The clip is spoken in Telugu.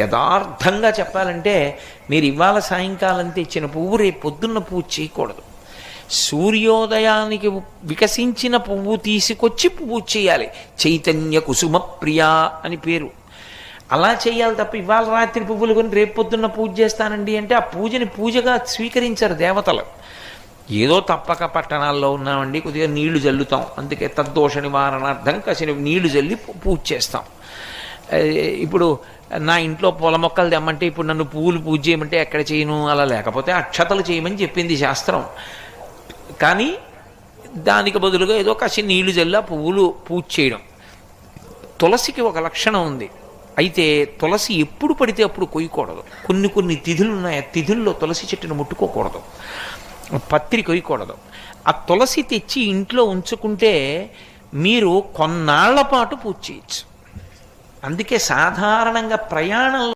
యథార్థంగా చెప్పాలంటే మీరు ఇవాళ సాయంకాలం తెచ్చిన పువ్వు రేపు పొద్దున్న పూజ చేయకూడదు. సూర్యోదయానికి వికసించిన పువ్వు తీసుకొచ్చి పువ్వు చేయాలి. చైతన్య కుసుమ ప్రియా అని పేరు. అలా చేయాలి తప్ప ఇవాళ రాత్రి పువ్వులు కొని రేపు పొద్దున్న పూజ చేస్తానండి అంటే ఆ పూజని పూజగా స్వీకరించారు దేవతలు. ఏదో తప్పక పట్టణాల్లో ఉన్నామండి కొద్దిగా నీళ్ళు జల్లుతాం. అందుకే తద్దోష నివారణార్థం కసిన నీళ్ళు జల్లి పూజ చేస్తాం. ఇప్పుడు నా ఇంట్లో పూల మొక్కలు తెమ్మంటే ఇప్పుడు నన్ను పువ్వులు పూజ చేయమంటే ఎక్కడ చేయను అలా లేకపోతే అక్షతలు చేయమని చెప్పింది శాస్త్రం. కానీ దానికి బదులుగా ఏదో కాసి నీళ్ళు జల్లా పువ్వులు పూజ చేయడం. తులసికి ఒక లక్షణం ఉంది. అయితే తులసి ఎప్పుడు పడితే అప్పుడు కొయ్యకూడదు. కొన్ని కొన్ని తిథులు ఉన్నాయి ఆ తిథుల్లో తులసి చెట్టును ముట్టుకోకూడదు. పత్రి కొయ్యకూడదు. ఆ తులసి తెచ్చి ఇంట్లో ఉంచుకుంటే మీరు కొన్నాళ్ళ పాటు పూజ చేయొచ్చు. అందుకే సాధారణంగా ప్రయాణంలో